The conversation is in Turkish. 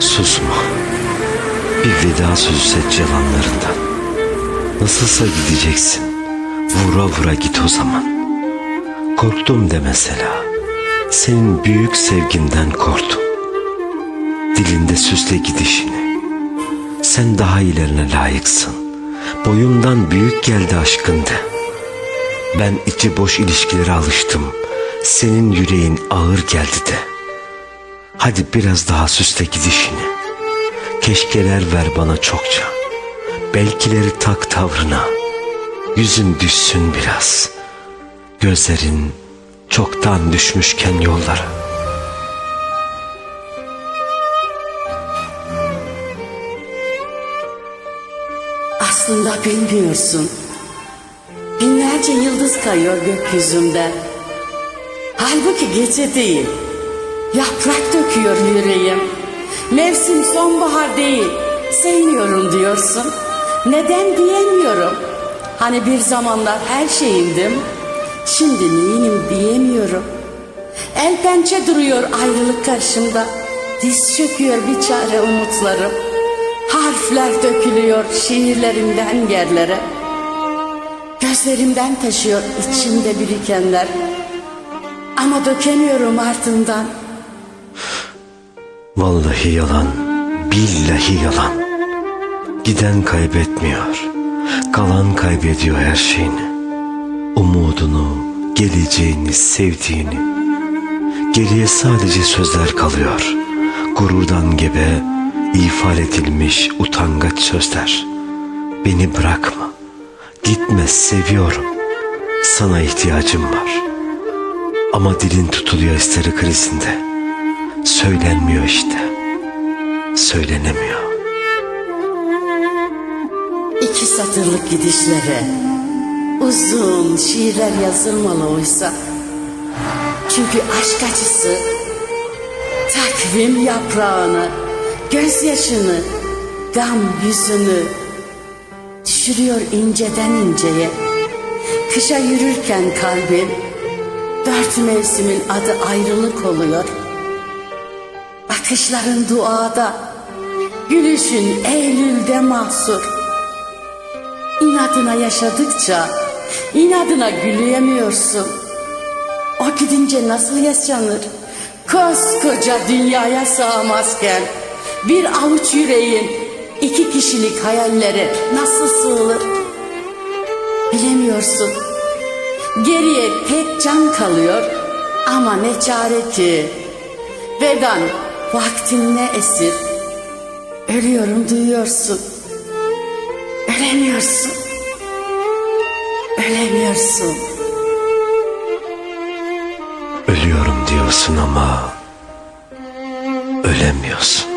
Susma. Bir veda sözü seç yalanlarından. Nasılsa gideceksin. Vura vura git o zaman. Korktum de mesela. Senin büyük sevginden korktum. Dilinde süsle gidişini. Sen daha ilerine layıksın. Boyumdan büyük geldi aşkın de. Ben içi boş ilişkilere alıştım. Senin yüreğin ağır geldi de. Hadi biraz daha süsle gidişini. Keşkeler ver bana çokça. Belkileri tak tavrına. Yüzün düşsün biraz. Gözlerin çoktan düşmüşken yollara. Aslında bilmiyorsun. Binlerce yıldız kayıyor gökyüzünde. Halbuki gece değil. Yaprak döküyor yüreğim. Mevsim sonbahar değil. Sevmiyorum diyorsun. Neden diyemiyorum. Hani bir zamanlar her şeyindim. Şimdi neyinim diyemiyorum. El pençe duruyor ayrılık karşımda. Diz çöküyor bir çare umutlarım. Harfler dökülüyor şiirlerimden yerlere. Gözlerimden taşıyor içimde birikenler. Ama dökemiyorum ardından. Vallahi yalan, billahi yalan. Giden kaybetmiyor, kalan kaybediyor her şeyini. Umudunu, geleceğini, sevdiğini. Geriye sadece sözler kalıyor. Gururdan gebe, ifade edilmiş utangaç sözler. Beni bırakma, gitme seviyorum. Sana ihtiyacım var. Ama dilin tutuluyor isteri krizinde. Söylenmiyor işte. Söylenemiyor. İki satırlık gidişlere uzun şiirler yazılmalı oysa. Çünkü aşk acısı takvim yaprağını, gözyaşını, gam yüzünü düşürüyor inceden inceye. Kışa yürürken kalbim dört mevsimin adı ayrılık oluyor. Bakışların duada, gülüşün Eylül'de mahsur. İnadına yaşadıkça inadına gülüyemiyorsun. O gidince nasıl yaşanır? Koskoca dünyaya sığamazken bir avuç yüreğin iki kişilik hayallere nasıl sığılır? Bilemiyorsun. Geriye tek can kalıyor ama ne çare ki. Vedan vaktin ne esir. Ölüyorum duyuyorsun. Ölemiyorsun. Ölemiyorsun. Ölüyorum diyorsun ama ölemiyorsun.